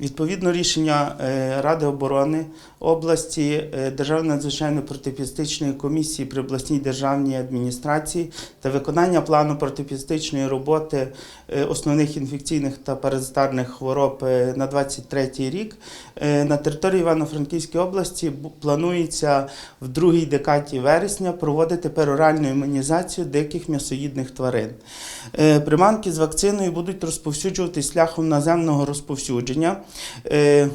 Відповідно рішення е, Ради оборони області, е, Державної надзвичайної протипістичної комісії при обласній державній адміністрації та виконання плану протипістичної роботи е, основних інфекційних та паразитарних хвороб на 23 рік на території Івано-Франківської області планується в другій декаді вересня проводити пероральну імунізацію диких м'ясоїдних тварин. Приманки з вакциною будуть розповсюджуватись шляхом наземного розповсюдження. Е,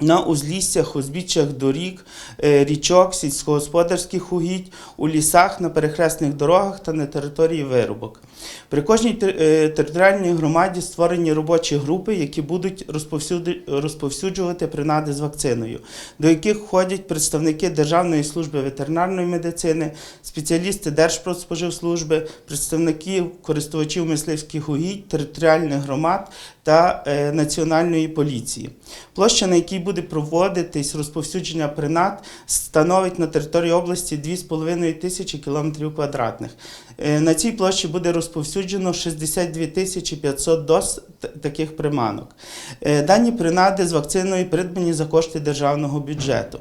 На узліссях, узбіччях доріг, е, річок, сільськогосподарських угідь, у лісах, на перехресних дорогах та на території вирубок. При кожній е, територіальній громаді створені робочі групи, які будуть розповсюджувати принади з вакциною, до яких входять представники Державної служби ветеринарної медицини, спеціалісти Держпродспоживслужби, представники користувачів мисливських угідь, територіальних громад та е, національної поліції. Площа, на якій буде проводитись розповсюдження принад, становить на території області 2,5 тисячі кілометрів квадратних. Е, На цій площі буде розповсюджено 62 тисячі 500 доз таких приманок. Е, Дані принади з вакциною придбані за кошти державного бюджету.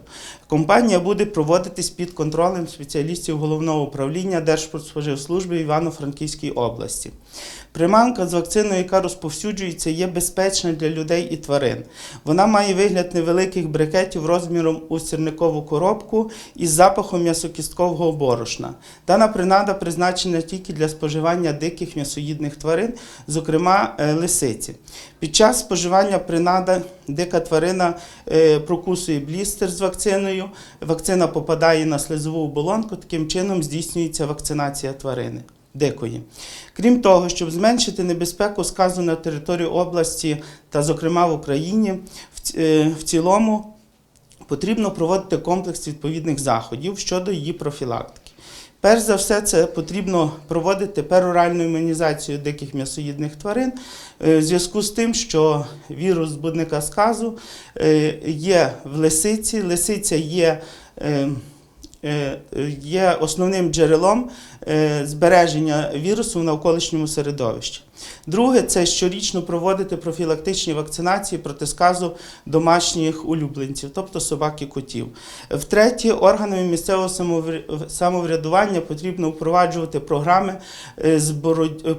Компанія буде проводитись під контролем спеціалістів головного управління Держпродспоживслужби Івано-Франківській області. Приманка з вакциною, яка розповсюджується, є безпечна для людей і тварин. Вона має вигляд невеликих брикетів розміром у сірникову коробку із запахом м'ясокісткового борошна. Дана принада призначена тільки для споживання диких м'ясоїдних тварин, зокрема е, лисиці. Під час споживання принада дика тварина е, прокусує блістер з вакциною, вакцина попадає на слизову оболонку, таким чином здійснюється вакцинація тварини. Дикої. Крім того, щоб зменшити небезпеку сказу на території області та, зокрема, в Україні, е, в цілому потрібно проводити комплекс відповідних заходів щодо її профілактики. Перш за все, це потрібно проводити пероральну імунізацію диких м'ясоїдних тварин е, в зв'язку з тим, що вірус збудника сказу е, є в лисиці. Лисиця є, е, є основним джерелом збереження вірусу в навколишньому середовищі. Друге, це щорічно проводити профілактичні вакцинації проти сказу домашніх улюбленців, тобто собак і котів. Втретє, органами місцевого самовр- самоврядування потрібно впроваджувати програми е,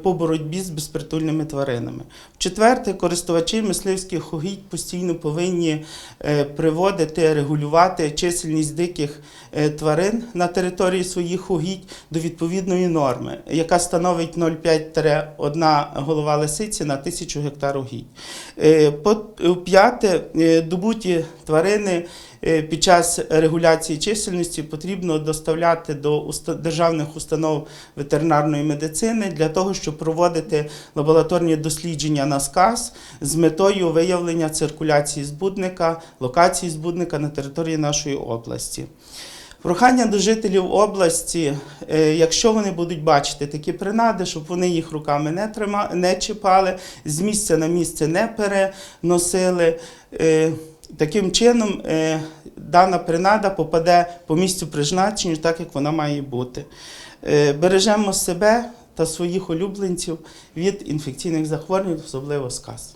по боротьбі з безпритульними тваринами. Четверте, користувачі мисливських угідь постійно повинні е, приводити, регулювати чисельність диких е, тварин на території своїх угідь до відповідної норми, яка становить 0,5-1 голова лисиці на тисячу гектар угідь. Е, по- П'яте, е, добуті тварини е, під час регуляції чисельності потрібно доставляти до державних установ ветеринарної медицини для того, щоб проводити лабораторні дослідження на сказ з метою виявлення циркуляції збудника, локації збудника на території нашої області. Прохання до жителів області, е, якщо вони будуть бачити такі принади, щоб вони їх руками не, трима, не чіпали, з місця на місце не переносили. Е, Таким чином, е, дана принада попаде по місцю призначення, так як вона має бути. Бережемо себе та своїх улюбленців від інфекційних захворювань, особливо сказ.